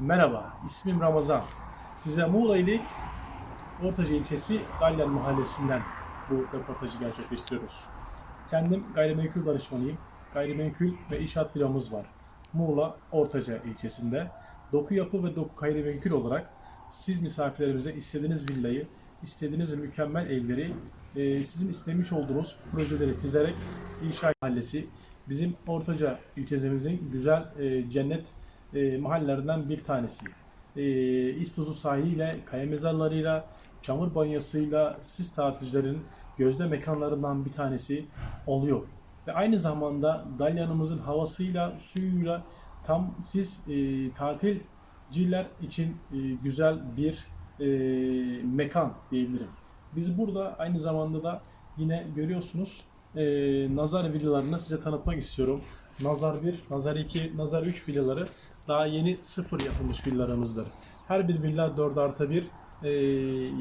Merhaba, ismim Ramazan. Size Muğla ili Ortaca ilçesi Dalyan mahallesinden bu röportajı gerçekleştiriyoruz. Kendim gayrimenkul danışmanıyım. Gayrimenkul ve inşaat firmamız var. Muğla Ortaca ilçesinde. Doku yapı ve doku gayrimenkul olarak siz misafirlerimize istediğiniz villayı, istediğiniz mükemmel evleri, e, sizin istemiş olduğunuz projeleri çizerek inşaat mahallesi bizim Ortaca ilçemizin güzel e, cennet e, mahallelerinden bir tanesi. E, İstozu sahiliyle, kaya mezarlarıyla, çamur banyosuyla siz tatilcilerin gözde mekanlarından bir tanesi oluyor. Ve aynı zamanda Dalyan'ımızın havasıyla, suyuyla tam siz e, tatilciler için e, güzel bir e, mekan diyebilirim. Biz burada aynı zamanda da yine görüyorsunuz e, Nazar villalarını size tanıtmak istiyorum. Nazar 1, Nazar 2, Nazar 3 villaları daha yeni sıfır yapılmış villalarımızdır. Her bir villa 4 artı 1 e,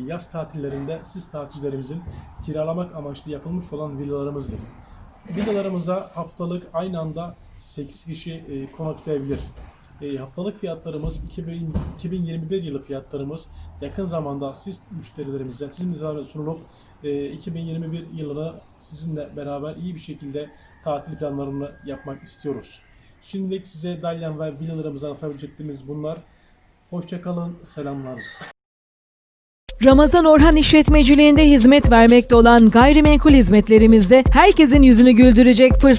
yaz tatillerinde siz tatilcilerimizin kiralamak amaçlı yapılmış olan villalarımızdır. Villalarımıza haftalık aynı anda 8 kişi e, konaklayabilir. E, haftalık fiyatlarımız 2000, 2021 yılı fiyatlarımız yakın zamanda siz müşterilerimize, siz misafirlere sunulup e, 2021 yılını sizinle beraber iyi bir şekilde tatil planlarını yapmak istiyoruz. Şimdilik size Dalyan ve villalarımızı anlatabileceklerimiz bunlar. Hoşçakalın, selamlar. Ramazan Orhan İşletmeciliğinde hizmet vermekte olan gayrimenkul hizmetlerimizde herkesin yüzünü güldürecek fırsat